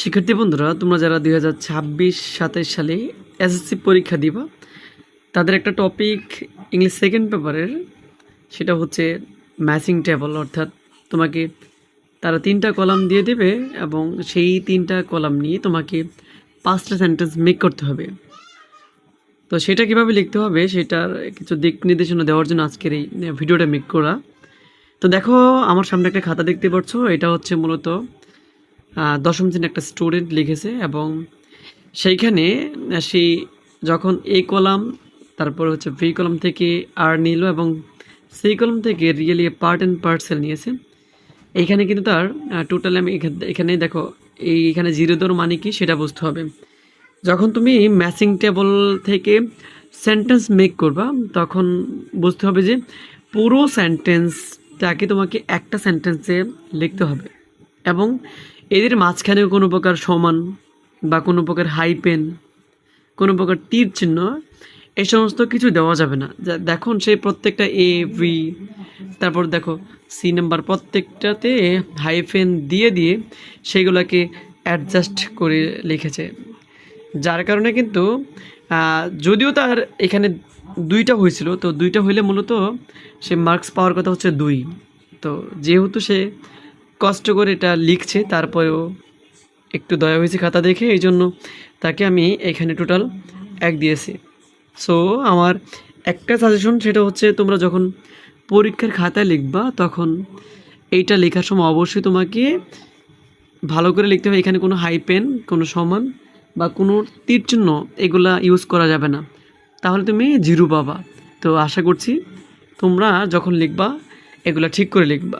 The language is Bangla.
শিক্ষার্থী বন্ধুরা, তোমরা যারা দুই হাজার ছাব্বিশ, সাতাইশ সালে এসএসসি পরীক্ষা দিবা, তাদের একটা টপিক ইংলিশ সেকেন্ড পেপারের সেটা হচ্ছে ম্যাচিং টেবল অর্থাৎ তোমাকে তারা তিনটা কলাম দিয়ে দেবে এবং সেই তিনটা কলাম নিয়ে তোমাকে পাঁচটা সেন্টেন্স মেক করতে হবে। তো সেটা কীভাবে লিখতে হবে, সেটার কিছু দিক নির্দেশনা দেওয়ার জন্য আজকের এই ভিডিওটা মেক করা। তো দেখো, আমার সামনে একটা খাতা দেখতে পাচ্ছ, এটা হচ্ছে মূলত দশম শ্রেণির একটা স্টুডেন্ট লিখেছে এবং সেইখানে সেই যখন এ কলাম, তারপর হচ্ছে ভি কলাম থেকে আর নিল এবং সেই কলাম থেকে রিয়েলি পার্ট অ্যান্ড পার্সেল নিয়েছে। এইখানে কিন্তু তার টোটাল আমি এখানে দেখো, এই এখানে জিরো দর মানে কি সেটা বুঝতে হবে। যখন তুমি ম্যাচিং টেবল থেকে সেন্টেন্স মেক করবা, তখন বুঝতে হবে যে পুরো সেন্টেন্সটাকে তোমাকে একটা সেন্টেন্সে লিখতে হবে এবং এদের মাঝখানে কোনো প্রকার সমান বা কোনো প্রকার হাইপেন কোনো প্রকার তীর চিহ্ন, এ সমস্ত কিছু দেওয়া যাবে না। দেখুন সেই প্রত্যেকটা এ ভি তারপর দেখো সি নাম্বার প্রত্যেকটাতে হাইফেন দিয়ে দিয়ে সেগুলোকে অ্যাডজাস্ট করে লিখেছে। যার কারণে কিন্তু যদিও তার এখানে দুইটা হয়েছিল, তো দুইটা হইলে মূলত সে মার্কস পাওয়ার কথা হচ্ছে দুই। তো যেহেতু সে কষ্ট করে এটা লিখছে, তারপরেও একটু দয়া হয়েছে খাতা দেখে, এই জন্য তাকে আমি এখানে টোটাল এক দিয়েছি। সো আমার একটা সাজেশন সেটা হচ্ছে তোমরা যখন পরীক্ষার খাতায় লিখবা, তখন এইটা লেখার সময় অবশ্যই তোমাকে ভালো করে লিখতে হবে। এখানে কোনো হাইপেন কোনো সমান বা কোনো তীর চিহ্ন এগুলা ইউজ করা যাবে না। তাহলে তুমি জিরো পাবা। তো আশা করছি তোমরা যখন লিখবা, এগুলা ঠিক করে লিখবা।